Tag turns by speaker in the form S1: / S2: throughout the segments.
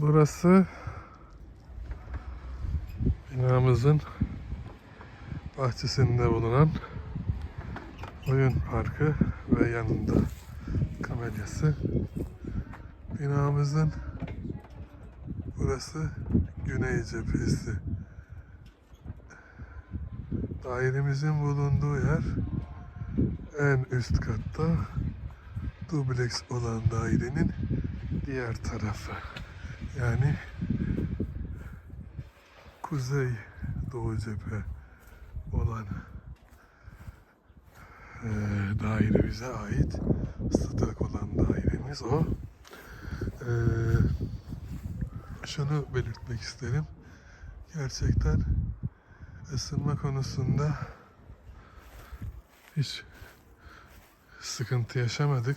S1: Burası binamızın bahçesinde bulunan oyun parkı ve yanında kamelyası. Binamızın burası güney cephesi. Dairemizin bulunduğu yer en üst katta dubleks olan dairenin diğer tarafı. Yani kuzey doğu cephe olan eee daire bize ait. Stadak olan dairemiz o. Eee, şunu belirtmek isterim. Gerçekten ısınma konusunda hiç sıkıntı yaşamadık.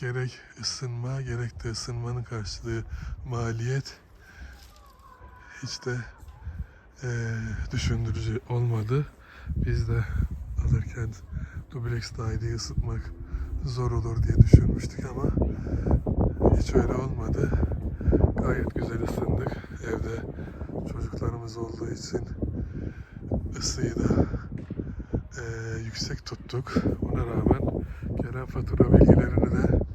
S1: Gerek ısınma gerek de ısınmanın karşılığı maliyet hiç de eee, düşündürücü olmadı. Biz de alırken dubleks daireyi ısıtmak zor olur diye düşünmüştük ama hiç öyle olmadı. Gayet güzel ısındık. Evde çocuklarımız olduğu için ısıyı da eee, yüksek tuttuk. Ona rağmen gelen fatura bilgilerini de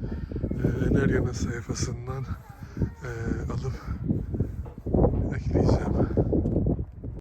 S1: Enerya'nın sayfasından eee, alıp.